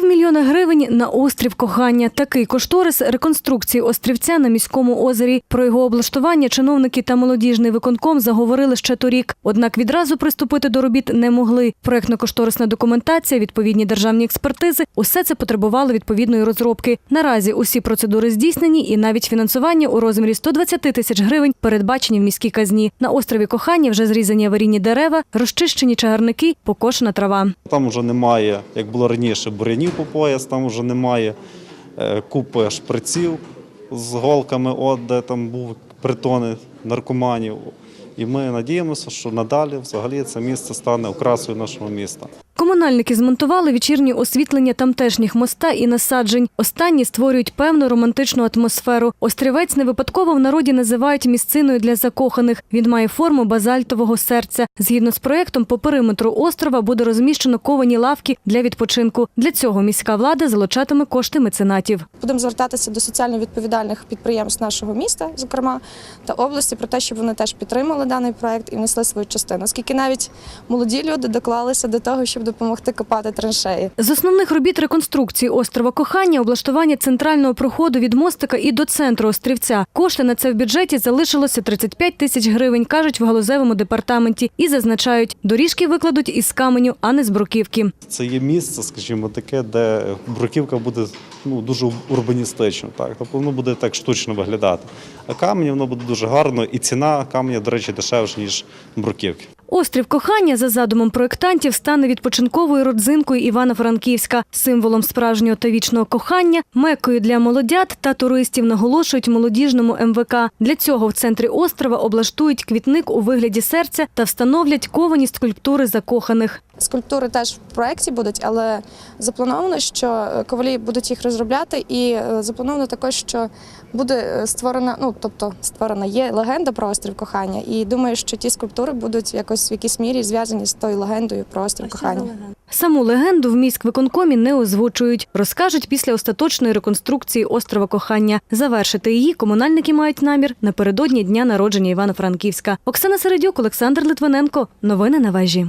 Півмільйона гривень на острів кохання. Такий кошторис реконструкції острівця на міському озері. Про його облаштування чиновники та молодіжний виконком заговорили ще торік. Однак відразу приступити до робіт не могли. Проектно-кошторисна документація, відповідні державні експертизи – усе це потребувало відповідної розробки. Наразі усі процедури здійснені, і навіть фінансування у розмірі 120 тисяч гривень передбачені в міській казні. На острові кохання вже зрізані аварійні дерева, розчищені чагарники, покошена трава. Там вже немає, як було раніше, бурянів по пояс, там вже немає е, купи шприців з голками, от де там був притони наркоманів. І ми надіємося, що надалі взагалі це місце стане окрасою нашого міста. Комунальники змонтували вечірнє освітлення тамтешніх моста і насаджень. Останні створюють певну романтичну атмосферу. Острівець не випадково в народі називають місциною для закоханих. Він має форму базальтового серця. Згідно з проєктом, по периметру острова буде розміщено ковані лавки для відпочинку. Для цього міська влада залучатиме кошти меценатів. Будемо звертатися до соціально відповідальних підприємств нашого міста, зокрема та області, про те, щоб вони теж підтримали даний проект і внесли свою частину. Оскільки навіть молоді люди доклалися до того, щоб допомогти копати траншеї. З основних робіт реконструкції острова Кохання облаштування центрального проходу від мостика і до центру острівця. Кошти на це в бюджеті залишилося 35 тисяч гривень, кажуть в галузевому департаменті. І зазначають, доріжки викладуть із каменю, а не з бруківки. Це є місце, скажімо, таке, де бруківка буде ну, дуже урбаністично, так. Тобто воно буде так штучно виглядати. А камені воно буде дуже гарно, і ціна каменя, до речі, дешевша, ніж бруківки. Острів кохання за задумом проєктантів стане відпочинковою родзинкою Івано-Франківська, символом справжнього та вічного кохання, мекою для молодят та туристів наголошують молодіжному МВК. Для цього в центрі острова облаштують квітник у вигляді серця та встановлять ковані скульптури закоханих. Скульптури теж в проєкті будуть, але заплановано, що е, ковалі будуть їх розробляти, і е, заплановано також, що буде е, створена, ну тобто створена є легенда про острів кохання. І думаю, що ті скульптури будуть якось в якійсь мірі зв'язані з тою легендою про острів кохання. Саму легенду в міськвиконкомі не озвучують. Розкажуть після остаточної реконструкції острова кохання. Завершити її комунальники мають намір напередодні дня народження Івано-Франківська. Оксана Середюк, Олександр Литвиненко. Новини на вежі.